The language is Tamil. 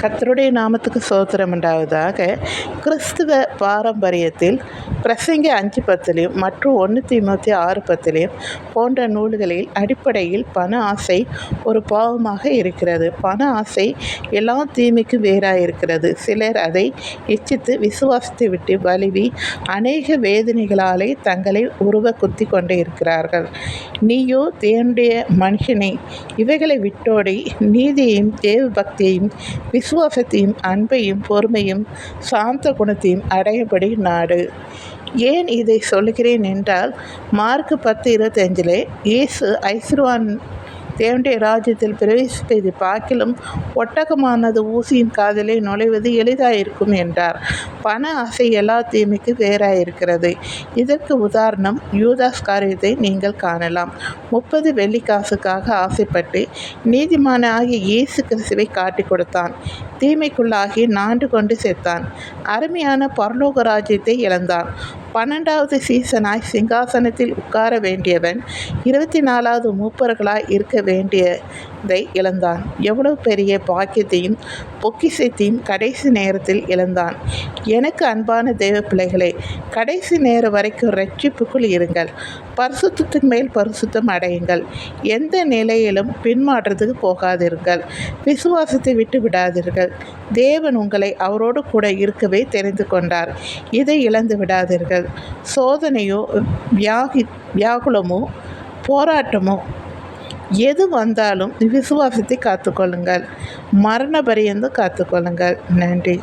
கர்த்தருடைய நாமத்துக்கு சோத்திரம் உண்டாவதாக. கிறிஸ்துவ பாரம்பரியத்தில் பிரசங்க அஞ்சு பத்துலேயும் மற்றும் ஒன்று தீமூத்தி ஆறு பத்துலேயும் போன்ற நூல்களில் அடிப்படையில் பண ஆசை ஒரு பாவமாக இருக்கிறது. பண ஆசை எல்லா தீமைக்கும் வேறாக இருக்கிறது சிலர் அதை இச்சித்து விசுவாசித்து விட்டு வலிவி அநேக வேதனைகளாலே தங்களை உருவ குத்தி கொண்டே இருக்கிறார்கள். நீயோ தேவனுடைய மனுஷனை இவைகளை விட்டோடி நீதியையும் தேவ பக்தியையும் விசுவாசத்தையும் அன்பையும் பொறுமையும் சாந்த குணத்தையும் அடையபடி நாடு. ஏன் இதை சொல்லுகிறேன் என்றால் மார்க் பத்து இருபத்தஞ்சிலே இயேசு ஐஸ்ருவான் தேவனுடைய ராஜ்யத்தில் பிரவேசிப்பது பார்க்கிலும் ஒட்டகமானது ஊசியின் காதலை நுழைவது எளிதாயிருக்கும் என்றார். பண ஆசை எல்லா தீமைக்கு வேறாயிருக்கிறது இதற்கு உதாரணம் யூதாஸ் காரியத்தை நீங்கள் காணலாம். முப்பது வெள்ளிக்காசுக்காக ஆசைப்பட்டு நீதிமான ஆகிய இயேசு கிறிஸ்துவை காட்டி கொடுத்தான். தீமைக்குள்ளாகி நாண்டு கொண்டு செத்தான். அருமையான பரலோக ராஜ்யத்தை இழந்தான். பன்னெண்டாவது சீசனாய் சிங்காசனத்தில் உட்கார வேண்டியவன் இருபத்தி நாலாவது மூப்பர்களாய் இருக்க வேண்டியதை இழந்தான். எவ்வளவு பெரிய பாக்கியத்தையும் பொக்கிசத்தையும் கடைசி நேரத்தில் இழந்தான். எனக்கு அன்பான தேவ பிள்ளைகளே கடைசி நேரம் வரைக்கும் ரட்சிப்புக்குள் இருங்கள். பரிசுத்தத்தின் மேல் பரிசுத்தம் அடையுங்கள். எந்த நிலையிலும் பின்மாற்றத்துக்கு போகாதீர்கள் விசுவாசத்தை விட்டு விடாதீர்கள். தேவன் உங்களை அவரோடு கூட இருக்கவே தெரிந்து கொண்டார். இதை இழந்து விடாதீர்கள். சோதனையோ வியாகி வியாகுலமோ போராட்டமோ எது வந்தாலும் விசுவாசத்தை காத்துக்கொள்ளுங்கள். மரண பரியந்து காத்துக்கொள்ளுங்கள். நன்றி.